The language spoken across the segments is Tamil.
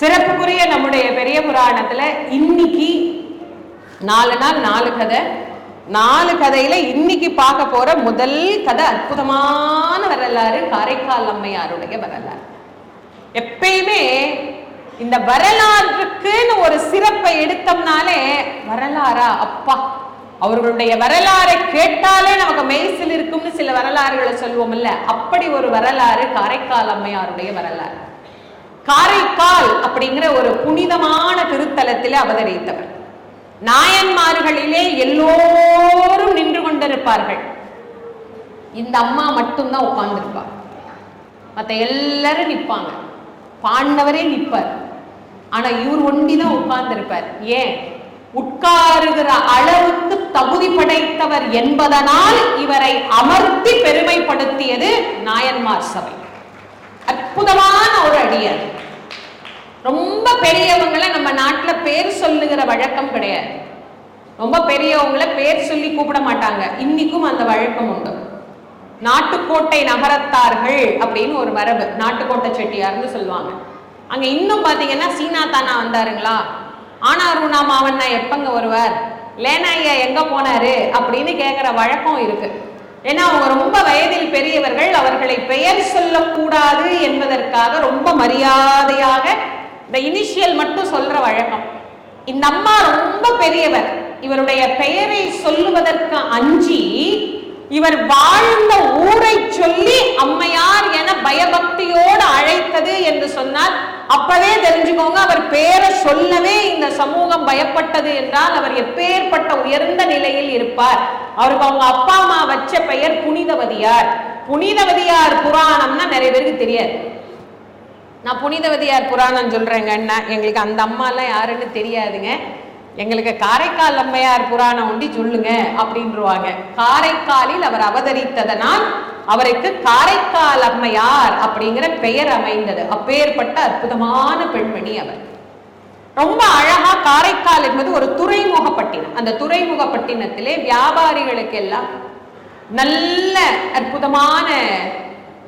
சிறப்புக்குரிய நம்முடைய பெரிய புராணத்துல இன்னைக்கு நாலு நாள் நாலு கதை. நாலு கதையில இன்னைக்கு பார்க்க போற முதல் கதை அற்புதமான வரலாறு காரைக்கால் அம்மையாருடைய வரலாறு. எப்பயுமே இந்த வரலாற்றுக்குன்னு ஒரு சிறப்பை எடுத்தோம்னாலே வரலாறா? அப்பா அவர்களுடைய வரலாறை கேட்டாலே நமக்கு மெய்சில் இருக்கும்னு சில வரலாறுகளை சொல்லுவோம்ல அப்படி ஒரு வரலாறு காரைக்கால் அம்மையாருடைய வரலாறு. காரைக்கால் அப்படிங்கிற ஒரு புனிதமான திருத்தலத்தில் அவதரித்தவர். நாயன்மார்களிலே எல்லோரும் நின்று கொண்டிருப்பார்கள். இந்த அம்மா மட்டும்தான் உட்கார்ந்துருப்பார் மற்ற எல்லாரும் நிற்பாங்க. பாண்டவரே நிற்பார். ஆனா இவர் ஒண்டிதான் உட்கார்ந்திருப்பார். ஏன்? உட்காருகிற அளவுக்கு தகுதி படைத்தவர் என்பதனால் இவரை அமர்த்தி பெருமைப்படுத்தியது நாயன்மார் சபை. அற்புதமான ஒரு அடியார். ரொம்ப பெரியவங்களை நம்ம நாட்டில் பேர் சொல்லுகிற வழக்கம் கிடையாது. ரொம்ப பெரியவங்கள பேர் சொல்லி கூப்பிட மாட்டாங்க. இன்னைக்கும் அந்த வழக்கம் உண்டு. நாட்டுக்கோட்டை நகரத்தார்கள் அப்படின்னு ஒரு மரபு. நாட்டுக்கோட்டை செட்டியார்னு சொல்லுவாங்க. அங்க இன்னும் பாத்தீங்கன்னா சீனா தானா வந்தாருங்களா? ஆனாருணா மாவண்ணா எப்பங்க வருவார்? லேனா ஐயா எங்க போனாரு? அப்படின்னு கேட்கிற வழக்கம் இருக்கு. ஏன்னா அவங்க ரொம்ப வயதில் பெரியவர்கள். அவர்களை பெயர் சொல்லக்கூடாது என்பதற்காக ரொம்ப மரியாதையாக இந்த இனிஷியல் மட்டும் சொல்ற வழக்கம். இந்த அம்மா ரொம்ப பெரியவர். இவருடைய பெயரை சொல்லுவதற்கு அஞ்சி இவர் வாழ்ந்த ஊரை சொல்லி அம்மையார் என பயபக்தியோடு அழைத்தது என்று சொன்னால் அப்பவே தெரிஞ்சுக்கோங்க அவர் பேரை சொல்லவே இந்த சமூகம் பயப்பட்டது என்றால் அவர் எப்பேற்பட்ட உயர்ந்த நிலையில் இருப்பார். அவருக்கு அவங்க அப்பா அம்மா வச்ச பெயர் புனிதவதியார். புனிதவதியார் புராணம்னா நிறைய பேருக்கு தெரியாது. நான் புனிதவதியார் புராணம் சொல்கிறேங்கன்னா எங்களுக்கு அந்த அம்மாலாம் யாருன்னு தெரியாதுங்க. எங்களுக்கு காரைக்கால் அம்மையார் புராணம் ஒண்டி சொல்லுங்க அப்படின்றவாங்க. காரைக்காலில் அவர் அவதரித்ததனால் அவருக்கு காரைக்கால் அம்மையார் அப்படிங்கிற பெயர் அமைந்தது. அப்பேற்பட்ட அற்புதமான பெண்மணி அவர். ரொம்ப அழகா காரைக்கால் என்பது ஒரு துறைமுகப்பட்டினம். அந்த துறைமுகப்பட்டினத்திலே வியாபாரிகளுக்கு எல்லாம் நல்ல அற்புதமான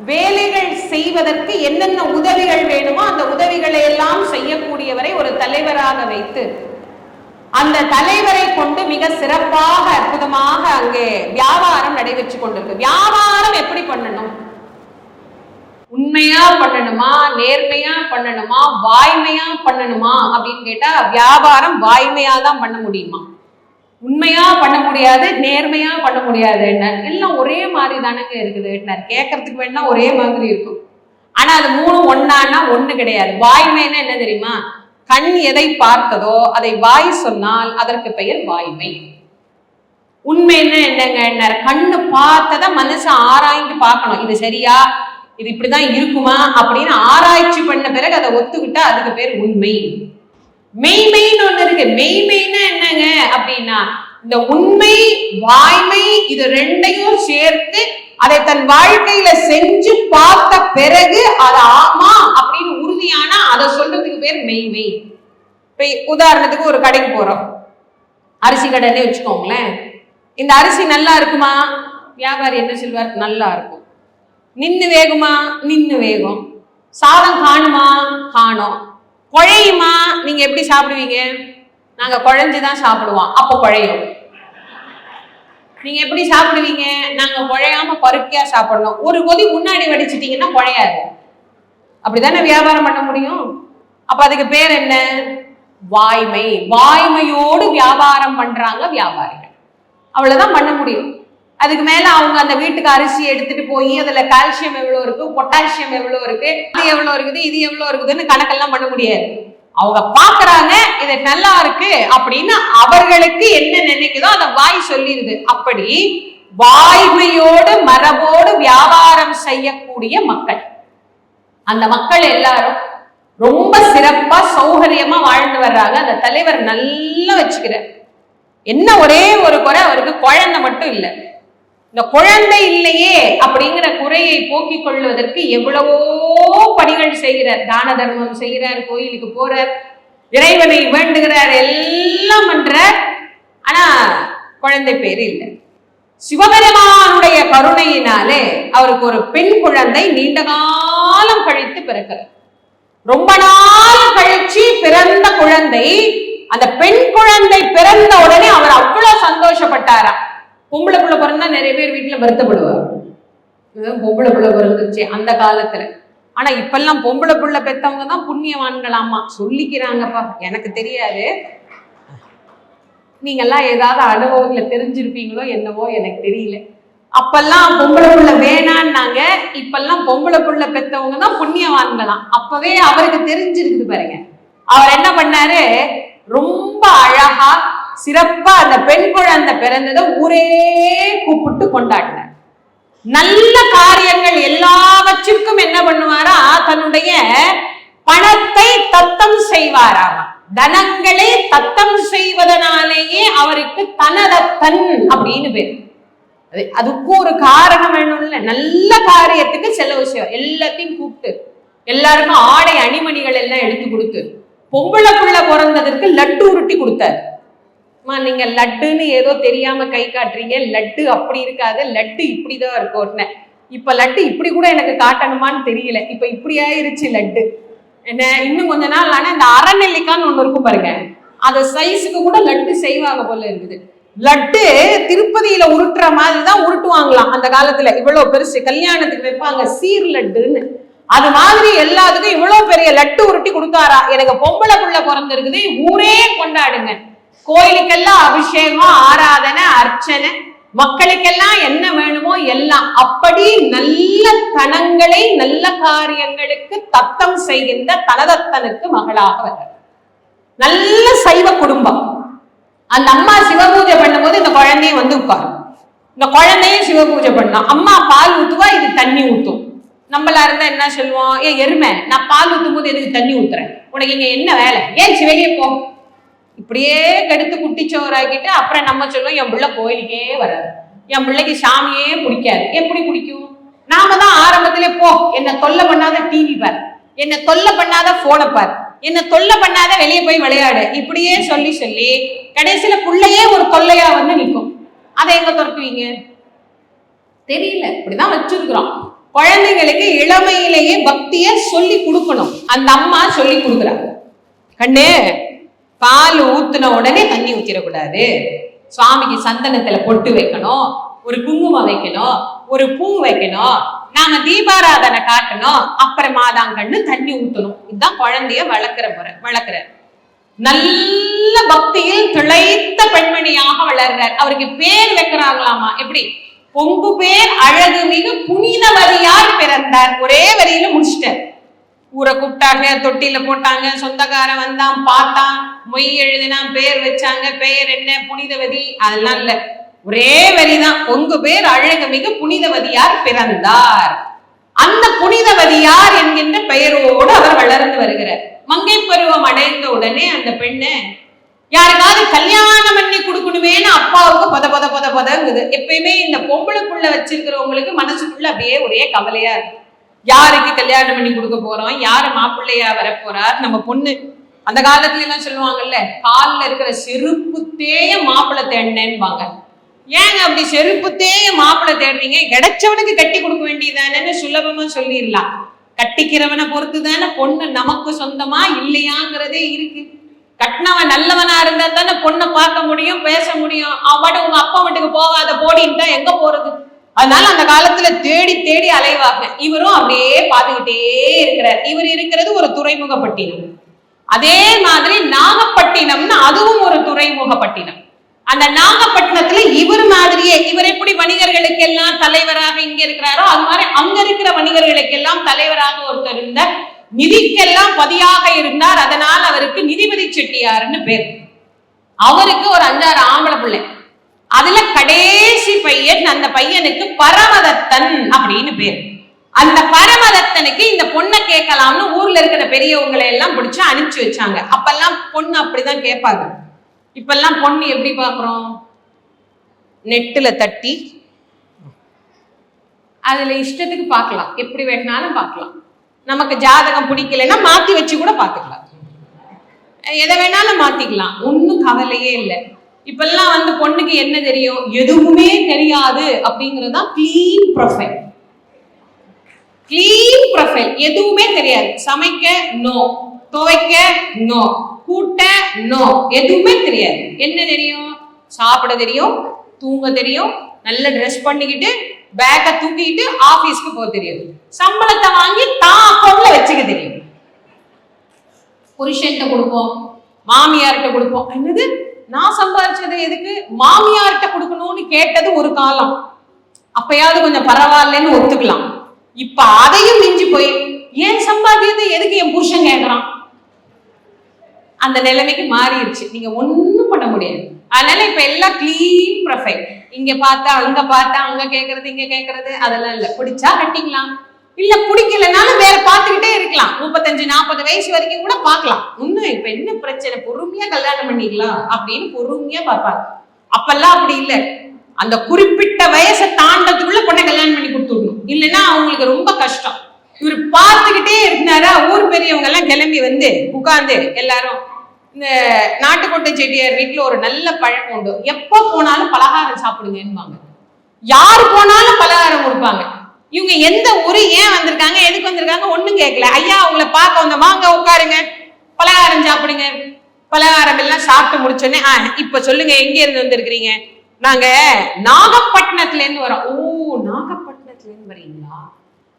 வேலைகள் செய்வதற்கு என்னென்ன உதவிகள் வேணுமோ அந்த உதவிகளை எல்லாம் செய்யக்கூடியவரை ஒரு தலைவராக வைத்து அந்த தலைவரை கொண்டு மிக சிறப்பாக அற்புதமாக அங்கே வியாபாரம் நடைபெற்று கொண்டிருக்கு. வியாபாரம் எப்படி பண்ணணும்? உண்மையா பண்ணணுமா? நேர்மையா பண்ணணுமா? வாய்மையா பண்ணணுமா? அப்படின்னு கேட்டா வியாபாரம் வாய்மையா தான் பண்ண முடியுமா? உண்மையா பண்ண முடியாது நேர்மையா பண்ண முடியாது என்ன? எல்லாம் ஒரே மாதிரி தானங்க இருக்குது என்ன கேட்கறதுக்கு வேணா ஒரே மாதிரி இருக்கும். ஆனா அது மூணு ஒன்னான்னா ஒண்ணு கிடையாது. வாய்மைன்னா என்ன தெரியுமா? கண் எதை பார்த்ததோ அதை வாய் சொன்னால் அதற்கு பெயர் வாய்மை. உண்மைன்னு என்னங்க என்ன கண்ணு பார்த்ததை மனுஷன் ஆராய்ந்து பார்க்கணும். இது சரியா? இது இப்படிதான் இருக்குமா? அப்படின்னு ஆராய்ச்சி பண்ண பிறகு அதை ஒத்துக்கிட்டா அதுக்கு பேர் உண்மை. மெய்மைன்னு ஒண்ணு இருக்கு. மெய்மைன்னா என்னங்க? அப்படின்னா இந்த உண்மை வாய்மை இது ரெண்டையும் சேர்த்து அதை தன் வாழ்க்கையில செஞ்சு பார்த்த பிறகு அது ஆமா அப்படின்னு உறுதியானா அதை சொல்றதுக்கு பேர் மெய்மை இப்ப உதாரணத்துக்கு ஒரு கடைக்கு போறோம். அரிசி கடைன்னே வச்சுக்கோங்களேன். இந்த அரிசி நல்லா இருக்குமா? வியாபாரி என்ன சொல்வார் நல்லா இருக்கும். நின்று வேகுமா? நின்று வேகும். சாதம் காணுமா? காணும். குழையுமா? நீங்க எப்படி சாப்பிடுவீங்க? நாங்க குழைஞ்சுதான் சாப்பிடுவோம். அப்போ குழையும். நீங்க எப்படி சாப்பிடுவீங்க? நாங்க குழையாம பருக்கியா சாப்பிடணும். ஒரு கொதி முன்னாடி வடிச்சிட்டீங்கன்னா குழையாது. அப்படிதானே வியாபாரம் பண்ண முடியும்? அப்ப அதுக்கு பேர் என்ன? வாய்மை. வாய்மையோடு வியாபாரம் பண்றாங்க வியாபாரிகள். அவ்வளவுதான் பண்ண முடியும். அதுக்கு மேல அவங்க அந்த வீட்டுக்கு அரிசி எடுத்துட்டு போய் அதுல கால்சியம் எவ்வளவு இருக்கு பொட்டாசியம் எவ்வளவு இருக்கு அது எவ்வளவு இருக்குது இது எவ்வளவு இருக்குதுன்னு கணக்கெல்லாம் பண்ண முடியாது. அவங்க பாக்குறாங்க இது நல்லா இருக்கு அப்படின்னு அவர்களுக்கு என்ன நினைக்குதோ அதை வாய் சொல்லிடுது. அப்படி வாய்மையோடு மரபோடு வியாபாரம் செய்யக்கூடிய மக்கள். அந்த மக்கள் எல்லாரும் ரொம்ப சிறப்பா சௌகரியமா வாழ்ந்து வர்றாங்க. அந்த தலைவர் நல்லா வச்சுக்கிறார். என்ன ஒரே ஒரு குறை அவருக்கு குழந்தை மட்டும் இல்லை. இந்த குழந்தை இல்லையே அப்படிங்கிற குறையை போக்கிக் கொள்வதற்கு எவ்வளவோ பணிகள் செய்கிறார். தான தர்மம் செய்கிறார் கோயிலுக்கு போறார் இறைவனை வேண்டுகிறார் எல்லாம் பண்றார். ஆனா குழந்தை பேரு இல்லை. சிவபெருமானுடைய கருணையினாலே அவருக்கு ஒரு பெண் குழந்தை நீண்ட காலம் கழித்து பிறக்கிறார் ரொம்ப நாள் கழித்து கழிச்சு பிறந்த குழந்தை அந்த பெண் குழந்தை பிறந்த உடனே அவர் அவ்வளவு சந்தோஷப்பட்டாரா பொம்பளை புள்ள பிறந்தா நிறைய பேர் வீட்டுல வருத்தப்படுவார் பொம்பளை புள்ள பிறந்துருச்சு அந்த காலத்துல. ஆனா இப்பெல்லாம் பொம்பளை புள்ள பெத்தவங்க தான் புண்ணியவான்களாமா? சொல்லிக்கிறாங்கப்பா. எனக்கு தெரியாது. நீங்கெல்லாம் ஏதாவது அனுபவத்துல தெரிஞ்சிருப்பீங்களோ என்னவோ எனக்கு தெரியல. அப்பெல்லாம் பொம்பளை புள்ள வேணான்னாங்க. இப்பெல்லாம் பொம்பளை புள்ள பெத்தவங்க தான் புண்ணியவான்களாம் அப்பவே அவருக்கு தெரிஞ்சிருக்குது பாருங்க. அவர் என்ன பண்ணாரு? ரொம்ப அழகா சிறப்பா அந்த பெண் குழந்தை பிறந்ததை ஊரே கூப்பிட்டு கொண்டாடினார். நல்ல காரியங்கள் எல்லாவற்றிற்கும் என்ன பண்ணுவாரா? தன்னுடைய பணத்தை தத்தம் செய்வாராம். தனங்களை தத்தம் செய்வதனாலேயே அவருக்கு தனதத்தன் அப்படின்னு பேர். அது அதுக்கும் ஒரு காரணம் வேணும்ல. நல்ல காரியத்துக்கு செலவு செய்வார் எல்லாத்தையும் கூப்பிட்டு எல்லாருக்கும் ஆடை அணிமணிகள் எல்லாம் எடுத்து கொடுத்து பொம்பளை புள்ள பிறந்ததற்கு லட்டு உருட்டி கொடுத்தாரு. அம்மா நீங்க லட்டுன்னு ஏதோ தெரியாம கை காட்டுறீங்க. லட்டு அப்படி இருக்காது. லட்டு இப்படிதான் இருக்கும் இப்ப லட்டு இப்படி கூட எனக்கு காட்டணுமான்னு தெரியல. இப்ப இப்படி ஆயிருச்சு லட்டு. என்ன இன்னும் கொஞ்ச நாள் ஆனா இந்த அறநெல்லிக்கான்னு ஒண்ணு இருக்கும் பாருங்க. அந்த சைஸுக்கு கூட லட்டு செய்வாங்க போல இருக்குது. லட்டு திருப்பதியில உருட்டுற மாதிரி தான் உருட்டுவாங்களாம் அந்த காலத்துல. இவ்வளவு பெருசு கல்யாணத்துக்கு வைப்பாங்க சீர் லட்டுன்னு. அது மாதிரி எல்லாத்துக்கும் இவ்வளவு பெரிய லட்டு உருட்டி கொடுத்தாரா? எனக்கு பொம்பளை புள்ள பிறந்திருக்குது. ஊரே கொண்டாடுங்க. கோயிலுக்கெல்லாம் அபிஷேகம் ஆராதனை அர்ச்சனை மக்களுக்கெல்லாம் என்ன வேணுமோ எல்லாம் அப்படி நல்ல தனங்களை நல்ல காரியங்களுக்கு தத்தம் செய்கின்ற தனதத்தனுக்கு மகளாக வர்றார் நல்ல சைவ குடும்பம். அந்த அம்மா சிவபூஜை பண்ணும்போது இந்த குழந்தையும் வந்து உட்காரும். இந்த குழந்தையும் சிவபூஜை பண்ணோம். அம்மா பால் ஊத்துவா இது தண்ணி ஊத்தும். நம்மளா இருந்தா என்ன சொல்லுவோம்? ஏ எருமை நான் பால் ஊத்தும் போது எதுக்கு தண்ணி ஊத்துறேன்? உனக்கு இங்க என்ன வேலை? ஏன் சிவகே போ. இப்படியே கெடுத்து குட்டிச்சோறாக்கிட்டு அப்புறம் நம்ம சொல்லுவோம் என் பிள்ளை கோயிலுக்கே வராது. என் பிள்ளைக்கு சாமியே பிடிக்காது. எப்படி பிடிக்கும்? நாம தான் ஆரம்பத்திலே போ. என்னை தொல்லை பண்ணாத டிவி பார். என்னை தொல்லை பண்ணாத போனை பார். என்னை தொல்லை பண்ணாத வெளியே போய் விளையாடு. இப்படியே சொல்லி சொல்லி கடைசியில புள்ளையே ஒரு தொல்லையா வந்து நிற்கும் அதை எங்க துரத்துவீங்க? தெரியல. இப்படிதான் வச்சிருக்கிறோம். குழந்தைங்களுக்கு இளமையிலேயே பக்திய சொல்லி கொடுக்கணும். அந்த அம்மா சொல்லி கொடுக்குறாங்க கண்ணு பால் ஊத்துன உடனே தண்ணி ஊத்திடக்கூடாது. சுவாமிக்கு சந்தனத்துல பொட்டு வைக்கணும் ஒரு குங்குமம் வைக்கணும் ஒரு பூ வைக்கணும் நாம தீபாராதனை காட்டணும் அப்புறமா தான் கண்ணு தண்ணி ஊத்தணும். இதுதான் குழந்தைய வளர்க்குற முறை வளர்க்குற நல்ல பக்தியில் திளைத்த பெண்மணியாக வளர்றார். அவருக்கு பேர் வைக்கிறாங்களாமா? எப்படி? பொங்கு பேர் அழகு மிகு புனிதவதியார் பிறந்தார். ஒரே வரியில முடிச்சிட்டார். ஊரை கூப்பிட்டாங்க தொட்டியில போட்டாங்க சொந்தக்காரன் வந்தான் பார்த்தான் மொய் எழுதினான் பெயர் வச்சாங்க பெயர் என்ன புனிதவதி அதெல்லாம் இல்ல. ஒரே வரிதான் உங்க பேர் அழகு மிக புனிதவதியார் பிறந்தார். அந்த புனிதவதியார் என்கின்ற பெயரோடு அவர் வளர்ந்து வருகிறார். மங்கை பருவம் அடைந்த உடனே அந்த பெண்ணை யாருக்காவது கல்யாணம் பண்ணி கொடுக்கணுமேனு அப்பாவுக்கு பத பத பத பதங்குது. எப்பயுமே இந்த பொம்பளைக்குள்ள வச்சிருக்கிறவங்களுக்கு மனசுக்குள்ள அப்படியே ஒரே கவலையா இருக்கு. யாருக்கு கல்யாணம் பண்ணி கொடுக்க போறோம்? யாரு மாப்பிள்ளையா வரப்போறார்? நம்ம பொண்ணு அந்த காலத்துல எல்லாம் சொல்லுவாங்கல்ல காலில் இருக்கிற செருப்பு தேய மாப்பிள்ளை தேடினேன்பாங்க. ஏங்க அப்படி செருப்பு தேய மாப்பிள்ளை தேடுறீங்க? கிடைச்சவனுக்கு கட்டி கொடுக்க வேண்டியதானேன்னு சுலபமா சொல்லிடலாம். கட்டிக்கிறவனை பொறுத்து தானே பொண்ணு நமக்கு சொந்தமா இல்லையாங்கிறதே இருக்கு. கட்டினவன் நல்லவனா இருந்தா தானே பொண்ணை பார்க்க முடியும் பேச முடியும். அவட உங்க அப்பா வீட்டுக்கு போகாத போடின்னு தான் எங்க போறது? அதனால அந்த காலத்துல தேடி தேடி அலைவாங்க. இவரும் அப்படியே பார்த்துக்கிட்டே இருக்கிறார். இவர் இருக்கிறது ஒரு துறைமுகப்பட்டினம். அதே மாதிரி நாகப்பட்டினம்னு அதுவும் ஒரு துறைமுகப்பட்டினம். அந்த நாகப்பட்டினத்துல இவர் மாதிரியே இவர் எப்படி வணிகர்களுக்கு எல்லாம் தலைவராக இங்க இருக்கிறாரோ அது மாதிரி அங்க இருக்கிற வணிகர்களுக்கு எல்லாம் தலைவராக ஒருத்தர் இருந்தார். நிதிக்கெல்லாம் பதியாக இருந்தார். அதனால் அவருக்கு நிதிபதி செட்டியார்னு பேர். அவருக்கு ஒரு அஞ்சாறு ஆம்பளை பிள்ளை. அதுல கடைசி பையன் அந்த பையனுக்கு பரமதத்தன் அப்படின்னு பேர். அந்த பரமதத்தனுக்கு இந்த பொண்ணை கேட்கலாம்னு ஊர்ல இருக்கிற பெரியவங்களை எல்லாம் பிடிச்சு அனுப்பிச்சு வச்சாங்க. அப்பெல்லாம் பொண்ணு அப்படிதான் கேட்பாங்க. இப்பெல்லாம் பொண்ணு எப்படி பாக்குறோம் நெட்டுல தட்டி அதுல இஷ்டத்துக்கு பார்க்கலாம். எப்படி வேணாலும் பார்க்கலாம். நமக்கு ஜாதகம் பிடிக்கலைன்னா மாத்தி வச்சு கூட பார்த்துக்கலாம். எதை வேணாலும் மாத்திக்கலாம். ஒன்றும் கவலையே இல்லை. இப்பெல்லாம் வந்து பொண்ணுக்கு என்ன தெரியும்? எதுவுமே தெரியாது அப்படிங்கிறது தான் கிளீன் ப்ரொஃபைல் கிளீன் ப்ரொஃபைல் எதுவுமே தெரியாது. சமைக்க நோ துவைக்க நோ கூட்ட நோ எதுவுமே தெரியாது. என்ன தெரியும்? சாப்பிட தெரியும் தூங்க தெரியும் நல்ல ட்ரெஸ் பண்ணிக்கிட்டு பேக்கை தூக்கிட்டு ஆபீஸ்க்கு போக தெரியும் சம்பளத்தை வாங்கி தான் அக்கௌண்ட்ல வச்சுக்க தெரியும். புருஷன்கிட்ட கொடுப்போம் மாமியார்கிட்ட கொடுப்போம். என்னது? நான் சம்பாதிச்சது எதுக்கு? மாமியார்கிட்ட கொடுக்கணும்னு கேட்டது ஒரு காலம். அப்பயாவது கொஞ்சம் பரவாயில்லன்னு ஒத்துக்கலாம். இப்ப அதையும் மிஞ்சி போய் ஏன் சம்பாதியது எதுக்கு என் புருஷன் கேட்கறான் அந்த நிலைமைக்கு மாறிடுச்சு. நீங்க ஒண்ணும் பண்ண முடியாது. அதனால இப்ப எல்லாம் கிளீன் ப்ரொஃபைல் இங்க பார்த்தா அங்க பார்த்தா அங்க கேட்கறது இங்க கேட்கறது அதெல்லாம் இல்லை. பிடிச்சா கட்டிக்கலாம். இல்ல பிடிக்கலனாலும் வேற பார்த்துக்கிட்டே இருக்கலாம். முப்பத்தஞ்சு நாற்பது வயசு வரைக்கும் கூட பார்க்கலாம். இன்னும் இப்ப என்ன பிரச்சனை? பொறுமையா கல்யாணம் பண்ணிக்கலாம் அப்படின்னு பொறுமையா பார்ப்பாங்க அப்பெல்லாம் அப்படி இல்ல. அந்த குறிப்பிட்ட வயசை தாண்டதுக்குள்ள பொண்ணை கல்யாணம் பண்ணி கொடுத்துடணும். இல்லைன்னா அவங்களுக்கு ரொம்ப கஷ்டம். இவர் பார்த்துக்கிட்டே இருந்தாரா? ஊர் பெரியவங்க எல்லாம் கிளம்பி வந்து உட்கார்ந்து எல்லாரும் இந்த நாட்டுக்கோட்டை செடியார் வீட்டுல ஒரு நல்ல பழக்கம் உண்டு. எப்போ போனாலும் பலகாரம் சாப்பிடுங்கன்பாங்க யார் போனாலும் பலகாரம் கொடுப்பாங்க. இவங்க எந்த ஊரு ஏன் வந்திருக்காங்க எதுக்கு வந்திருக்காங்க ஒண்ணும் கேட்கல ஐயா அவங்கள பார்க்க வந்த வாங்க உட்காருங்க. பலகாரம் சாப்பிடுங்க. பலகாரம் எல்லாம் சாப்பிட்டு முடிச்சோடனே ஆ இப்ப சொல்லுங்க எங்க இருந்து வந்திருக்கிறீங்க? நாங்க நாகப்பட்டினத்துல இருந்து வரோம். ஓ நாகப்பட்டினத்துல இருந்து வரீங்களா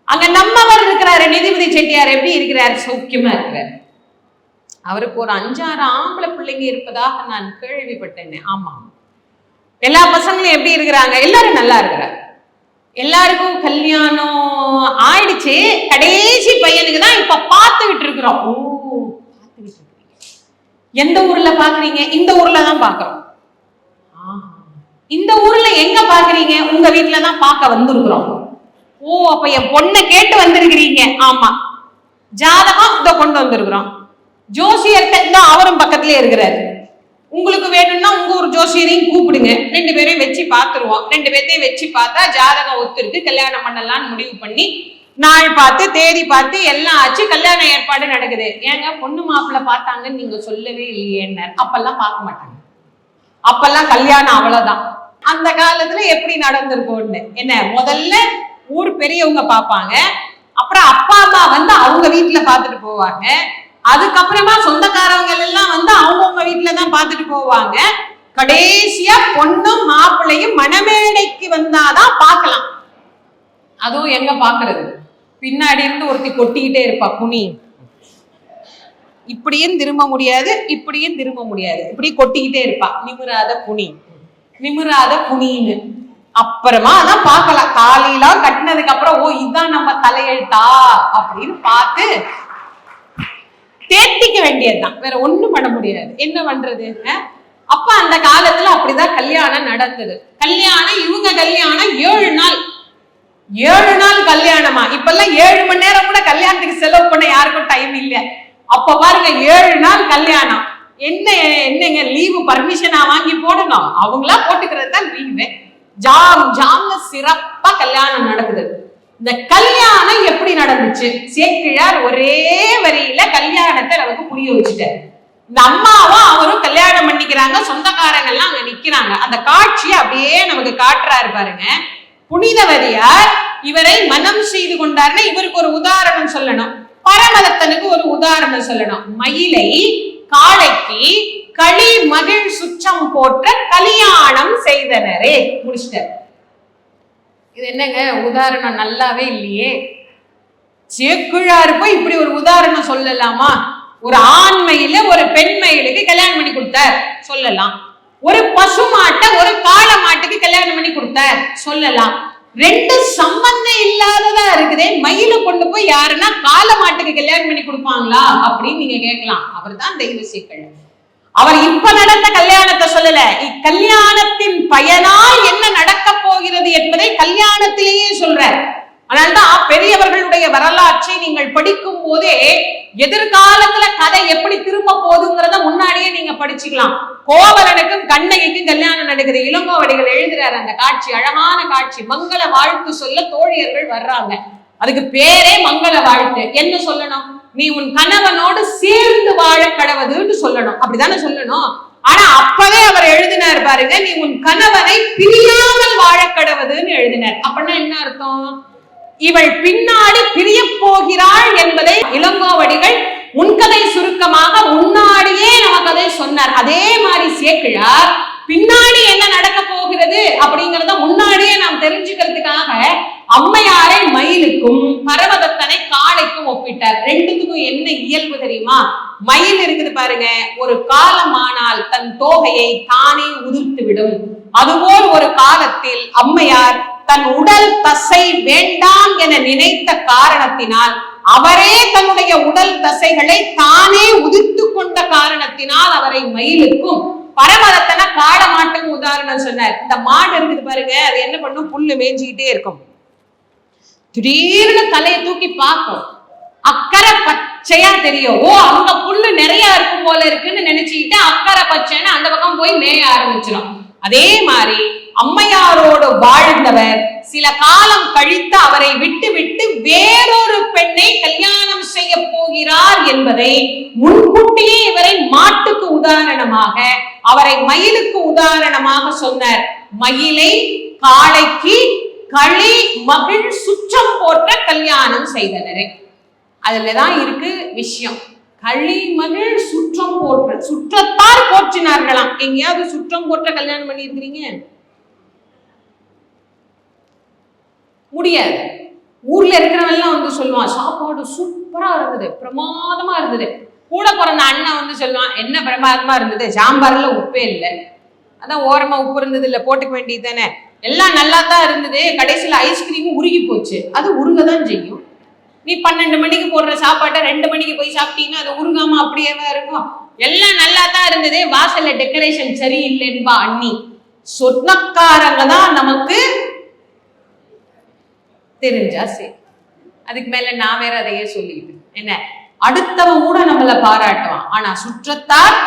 அங்க நம்மவர் இருக்கிறாரு நிதிபதி செட்டியார் எப்படி இருக்கிறாரு? சௌக்கியமா இருக்கிறார். அவருக்கு ஒரு அஞ்சாறு ஆம்பளை பிள்ளைங்க இருப்பதாக நான் கேள்விப்பட்டேன். ஆமா எல்லா பசங்களும் எப்படி இருக்கிறாங்க? எல்லாரும் நல்லா இருக்கிறார் எல்லாருக்கும் கல்யாணம் ஆயிடுச்சு. கடைசி பையனுக்கு தான் இப்ப பார்த்துக்கிட்டு இருக்கிறோம். ஓ பார்த்துக்கிட்டு இருக்கிறீங்க. எந்த ஊர்ல பாக்குறீங்க இந்த ஊர்ல தான் பாக்குறோம். இந்த ஊர்ல எங்க பாக்குறீங்க உங்க வீட்டுல தான் பார்க்க வந்திருக்கிறோம். ஓ அப்ப என் பொண்ணை கேட்டு வந்திருக்கிறீங்க. ஆமா. ஜாதகம் இதை கொண்டு வந்திருக்கிறோம். ஜோசியர்கிட்ட தான் அவரும் பக்கத்திலே இருக்கிறாரு. உங்களுக்கு வேணும்னா உங்க ஒரு ஜோசியரையும் கூப்பிடுங்க. ரெண்டு பேரையும் வச்சு பார்த்துருவோம் ரெண்டு பேர்த்தையும் வச்சு பார்த்தா ஜாதகம் ஒத்துருக்கு கல்யாணம் பண்ணலாம்னு முடிவு பண்ணி நாள் பார்த்து தேதி பார்த்து எல்லாம் ஆச்சு. கல்யாண ஏற்பாடு நடக்குது. ஏங்க பொண்ணு மாப்பிள்ளை பார்த்தாங்கன்னு நீங்க சொல்லவே இல்லையேன்னார் அப்பெல்லாம் பார்க்க மாட்டாங்க. அப்பெல்லாம் கல்யாணம் அவ்வளவுதான். அந்த காலத்துல எப்படி நடந்திருக்கும்னு. என்ன முதல்ல ஊர் பெரியவங்க பார்ப்பாங்க. அப்புறம் அப்பா அம்மா வந்து அவங்க வீட்டுல பார்த்துட்டு போவாங்க. அதுக்கப்புறமா சொந்தக்காரவங்க எல்லாம் வந்து அவங்கவுங்க வீட்டுல தான் பார்த்துட்டு போவாங்க. கடைசியா பொண்ணும் மாப்பிள்ளையும் மணமேடைக்கு வந்தாதான் பார்க்கலாம். அதுவும் எங்க பாக்குறது பின்னாடி இருந்து ஒருத்தி கொட்டிக்கிட்டே இருப்பா குனி. இப்படியும் திரும்ப முடியாது இப்படியும் திரும்ப முடியாது. இப்படி கொட்டிக்கிட்டே இருப்பா நிமிராத குனி. நிமிராத குனின்னு. அப்புறமா அதான் பார்க்கலாம். காலையெல்லாம் கட்டினதுக்கு அப்புறம் ஓ இதான் நம்ம தலையெழுத்தா? அப்படின்னு பார்த்து தேர்த்திக்க வேண்டியதுதான். வேற ஒண்ணும் பண்ண முடியாது. என்ன பண்றது? அப்ப அந்த காலத்துல அப்படிதான் கல்யாணம் நடந்தது. கல்யாணம் இவங்க கல்யாணம் ஏழு நாள். ஏழு நாள் கல்யாணமா? இப்பெல்லாம் ஏழு மணி நேரம் கூட கல்யாணத்துக்கு செலவு பண்ண யாருக்கும் டைம் இல்ல. அப்ப பாருங்க ஏழு நாள் கல்யாணம். என்ன என்னங்க லீவு பர்மிஷனா வாங்கி போடணும்? அவங்களா போட்டுக்கிறது தான் லீவு ஜாம் ஜாம்னு சிறப்பா கல்யாணம் நடக்குது. இந்த கல்யாணம் எப்படி நடந்துச்சு? சேக்கிழார் ஒரே வரியில கல்யாணத்தை நமக்கு புரிய வச்சுட்டார். இந்த அம்மாவும் அவரும் கல்யாணம் பண்ணிக்கிறாங்க சொந்தக்காரங்க எல்லாம் அங்க நிக்கிறாங்க. அந்த காட்சியை அப்படியே நமக்கு காட்டுறாரு பாருங்க. புனிதவதியார் இவரை மனம் செய்து கொண்டார்னா இவருக்கு ஒரு உதாரணம் சொல்லணும். பரமதத்தனுக்கு ஒரு உதாரணம் சொல்லணும். மயிலை காளைக்கு களி மகிழ் சுற்றம் போற்ற கல்யாணம் செய்தனரே முடிச்சிட்டார். இது என்னங்க? உதாரணம் நல்லாவே இல்லையே. சேக்குழாரு போய் இப்படி ஒரு உதாரணம் சொல்லலாமா? ஒரு ஆண்மையில ஒரு பெண்மயிலுக்கு கல்யாணம் பண்ணி கொடுத்தார். சொல்லலாம். ஒரு பசு மாட்டை ஒரு காளை மாட்டுக்கு கல்யாணம் பண்ணி கொடுத்தார். சொல்லலாம். ரெண்டு சம்பந்தம் இல்லாததா இருக்குதே. மயில கொண்டு போய் யாருன்னா காளை மாட்டுக்கு கல்யாணம் பண்ணி கொடுப்பாங்களா? அப்படின்னு நீங்க கேட்கலாம். அவர் தான் தெய்வ சேக்கழ அவர் இப்ப நடந்த கல்யாணத்தை சொல்லல. இக்கல்யாணத்தின் பயனால் என்ன நடக்க போகிறது என்பதை கல்யாணத்திலேயே சொல்றார். அதனால்தான் பெரியவர்களுடைய வரலாற்றை நீங்கள் படிக்கும் போதே எதிர்காலத்துல கதை எப்படி திரும்ப போகுதுங்கிறத முன்னாடியே நீங்க படிச்சுக்கலாம். கோவலனுக்கும் கண்ணகிக்கும் கல்யாணம் நடக்குது. இளங்கோவடிகள் எழுதுறாரு அந்த காட்சி அழகான காட்சி. மங்கள வாழ்த்து சொல்ல தோழியர்கள் வர்றாங்க. அதுக்கு பேரே மங்கள வாழ்த்து. என்ன சொல்லணும்? நீ உன் கணவனோடு சேர்ந்து வாழ கடவுதுன்னு சொல்லணும். அப்படிதானே சொல்லணும். ஆனா அப்பவே அவர் எழுதினார் பாருங்க நீ உன் கணவனை பிரியாமல் வாழ கடவுதுன்னு எழுதினார். அப்படின்னா என்ன அர்த்தம்? இவள் பின்னாடி பிரிய போகிறாள் என்பதை இளங்கோவடிகள் முன்கதை சுருக்கமாக முன்னாடியே நமக்கு அதை சொன்னார். அதே மாதிரி சேக்கிழார் பின்னாடி என்ன நடக்க போகிறது அப்படிங்கறத முன்னாடியே நாம் தெரிஞ்சுக்கிறதுக்காக அம்மையாரை மயிலுக்கும் பரவதத்தனை காளைக்கும் ஒப்பிட்டார். ரெண்டுத்துக்கும் என்ன இயல்பு தெரியுமா? மயில் இருக்குது பாருங்க. ஒரு காலமானால் தன் தோகையை தானே உதிர்த்து விடும் அதுபோல் ஒரு காலத்தில் அம்மையார் தன் உடல் தசை வேண்டாம் என நினைத்த காரணத்தினால் அவரே தன்னுடைய உடல் தசைகளை தானே உதிர்த்து கொண்ட காரணத்தினால் அவரை மயிலுக்கும் பரமதத்தனா காட மாட்டுக்கும் உதாரணம் சொன்னார். இந்த மாடு இருக்குது பாருங்க அது என்ன பண்ணும்? புல்லு மேய்ஞ்சிக்கிட்டே இருக்கும். திடீர்னு தலையை தூக்கி பார்க்கும். அக்கறை பச்சையா தெரியும். ஓ அங்க புல்லு நிறைய இருக்கும் போல இருக்குன்னு நினைச்சுக்கிட்டு அக்கறை பச்சைன்னு அந்த பக்கம் போய் மேய ஆரம்பிச்சிடும் அதே மாதிரி அம்மையாரோடு வாழ்ந்தவர் சில காலம் கழித்து அவரை விட்டு விட்டு வேறொரு பெண்ணை கல்யாணம் செய்ய போகிறார் என்பதை முன்கூட்டியே இவரை உதாரணமாக அவரை மயிலுக்கு உதாரணமாக சொன்னார். மயிலை காளைக்கு களி மகிழ் சுற்றம் போற்ற கல்யாணம் செய்தனரே அதுலதான் இருக்கு விஷயம். களி மகிழ் சுற்றம் போற்ற சுற்றத்தார் போற்றினார்களாம். எங்கேயாவது சுற்றம் போற்ற கல்யாணம் பண்ணியிருக்கிறீங்க? முடியாது. ஊர்ல இருக்கிறவெல்லாம் வந்து சொல்லுவான் சாப்பாடு சூப்பரா இருந்தது பிரமாதமா இருந்தது. கூட பிறந்த அண்ணன் வந்து சொல்லுவான் என்ன பிரமாதமா இருந்தது? சாம்பார்ல உப்பே இல்லை. அதான் ஓரமா உப்பு இருந்தது இல்லை போட்டுக்க வேண்டியது தானே. எல்லாம் நல்லா தான் இருந்தது. கடைசியில் ஐஸ்கிரீமும் உருகி போச்சு. அது உருக தான் செய்யும். நீ பன்னெண்டு மணிக்கு போடுற சாப்பாட்டை ரெண்டு மணிக்கு போய் சாப்பிட்டீங்கன்னா அது உருகாம அப்படியேவா இருக்கும். எல்லாம் நல்லா தான் இருந்தது. வாசல்ல டெக்கரேஷன் சரியில்லைன்பா அண்ணி. சொத்தக்காரங்க தான் நமக்கு தெரிஞ்சா சரி. அதுக்கு மேல நான் வேற அதையே சொல்லிட்டு என்ன? அடுத்தவன் கூட நம்மள பாராட்டுவான். ஆனா சுற்றத்தார்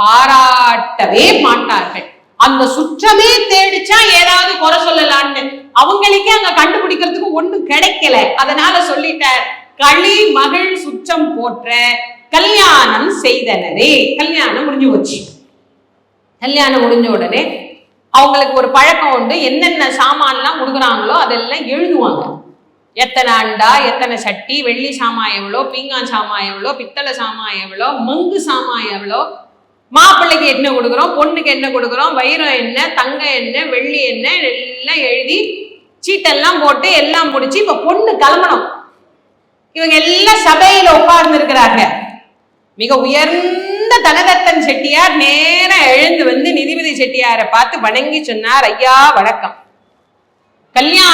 பாராட்டவே மாட்டார்கள். அந்த சுற்றமே தேடிச்சா ஏதாவது குறை சொல்லலான்னு. அவங்களுக்கே அங்க கண்டுபிடிக்கிறதுக்கு ஒண்ணும் கிடைக்கல. அதனால சொல்லிட்டார் களி மகள் சுற்றம் போற்ற கல்யாணம் செய்தனரே. கல்யாணம் முடிஞ்சு போச்சு. கல்யாணம் முடிஞ்ச உடனே அவங்களுக்கு ஒரு பழக்கம் உண்டு. என்னென்ன சாமான்லாம் கொடுக்குறாங்களோ அதெல்லாம் எழுதுவாங்க. எத்தனை அண்டா எத்தனை சட்டி வெள்ளி சாமான் எவ்வளோ பீங்கான் சாமான் எவ்வளோ பித்தளை சாமான் எவ்வளோ மங்கு சாமான் எவ்வளோ? மாப்பிள்ளைக்கு என்ன கொடுக்குறோம் பொண்ணுக்கு என்ன கொடுக்குறோம் வைரம் என்ன தங்கம் என்ன வெள்ளி என்ன எல்லாம் எழுதி சீட்டெல்லாம் போட்டு எல்லாம் முடிச்சு இப்போ பொண்ணு கிளம்பணும். இவங்க எல்லாம் சபையில் உட்கார்ந்துருக்கிறாங்க. மிக உயர்ந்த தனதத்தன் செட்டியார் நேரம் எழுந்து வந்து நிதிபதி செட்டியாரை பார்த்து வணங்கி சொன்னார் ஐயா வணக்கம். கல்யாணம்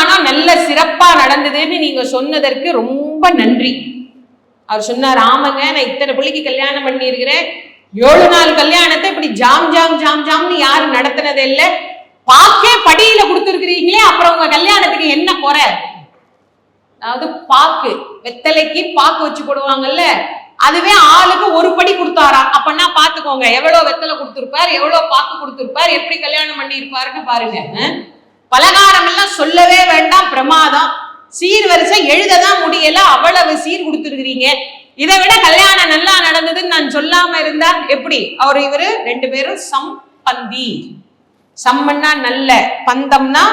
சிறப்பா நடந்ததுன்னு நீங்க சொன்னதற்கு ரொம்ப நன்றி. அவர் சொன்னார் ஆமாங்க நான் இத்தனை பிள்ளைக்கு கல்யாணம் பண்ணியிருக்கிறேன். ஏழு நாள் கல்யாணத்தை இப்படி ஜாம் ஜாம் ஜாம் ஜாம்னு யாரும் நடத்தினது இல்லை. பாக்கே படியில கொடுத்துருக்கிறீங்களே அப்புறம் உங்க கல்யாணத்துக்கு என்ன குறை? அதாவது பாக்கு வெத்தலைக்கு பாக்கு வச்சு போடுவாங்கல்ல அதுவே ஆளுக்கு ஒரு படி கொடுத்தாரா? அப்பன்னா பாத்துக்கோங்க எவ்வளவு வெத்தலை கொடுத்துருப்பார் எவ்வளவு பாக்கு கொடுத்துருப்பார் எப்படி கல்யாணம் பண்ணியிருப்பாருன்னு பாருங்க பலகாரம் எல்லாம் சொல்லவே வேண்டாம் பிரமாதம். சீர் வரிசை எழுததான் முடியல அவ்வளவு சீர் கொடுத்துருக்கிறீங்க. இதை விட கல்யாணம் நல்லா நடந்ததுன்னு நான் சொல்லாம இருந்தா எப்படி? அவர் இவரு ரெண்டு பேரும் சம்பந்தி. சம்மன்னா நல்ல பந்தம்னா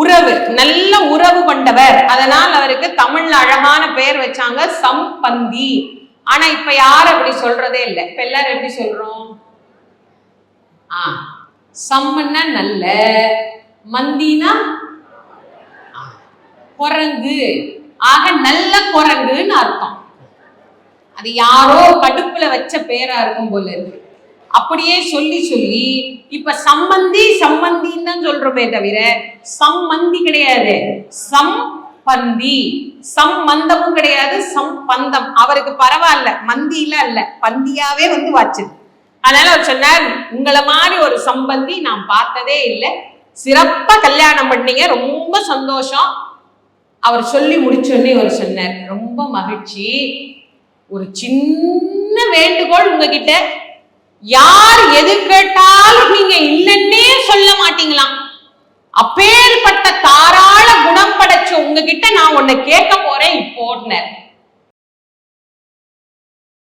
உறவு நல்ல உறவு கொண்டவர். அதனால் அவருக்கு தமிழ்ல அழகான பெயர் வச்சாங்க சம்பந்தி. ஆனா இப்ப யாரும் அப்படி சொல்றதே இல்லை. இப்ப எல்லாரும் எப்படி சொல்றோம்? ஆ சம்மன்னா நல்ல மந்தினா? குரங்கு. ஆக நல்ல குரங்குன்னு அர்த்தம். அது யாரோ கடுப்புல வச்ச பேரா இருக்கும் போல இருக்கு. அப்படியே சொல்லி சொல்லி இப்ப சம்பந்தி சம்பந்தின்னு தான் சொல்றோமே தவிர சம்மந்தி கிடையாது. சம்பந்தி. சம்மந்தமும் கிடையாது சம்பந்தம். அவருக்கு பரவாயில்ல மந்தியில அல்ல. பந்தியாவே வந்து வாச்சு அதனால அவர் சொன்னார் உங்களை மாதிரி ஒரு சம்பந்தி நான் பார்த்ததே இல்லை. சிறப்பா கல்யாணம் பண்ணீங்க. ரொம்ப சந்தோஷம். அவர் சொல்லி முடிச்சோன்னே அவர் சொன்னார் ரொம்ப மகிழ்ச்சி. ஒரு சின்ன வேண்டுகோள் உங்ககிட்ட. யார் எது கேட்டாலும் நீங்க இல்லைன்னே சொல்ல மாட்டீங்களாம். அப்பேற்பட்ட தாராள குணம் படைச்ச உங்ககிட்ட நான் உன்னை கேட்க போறேன். இப்போன்னார்.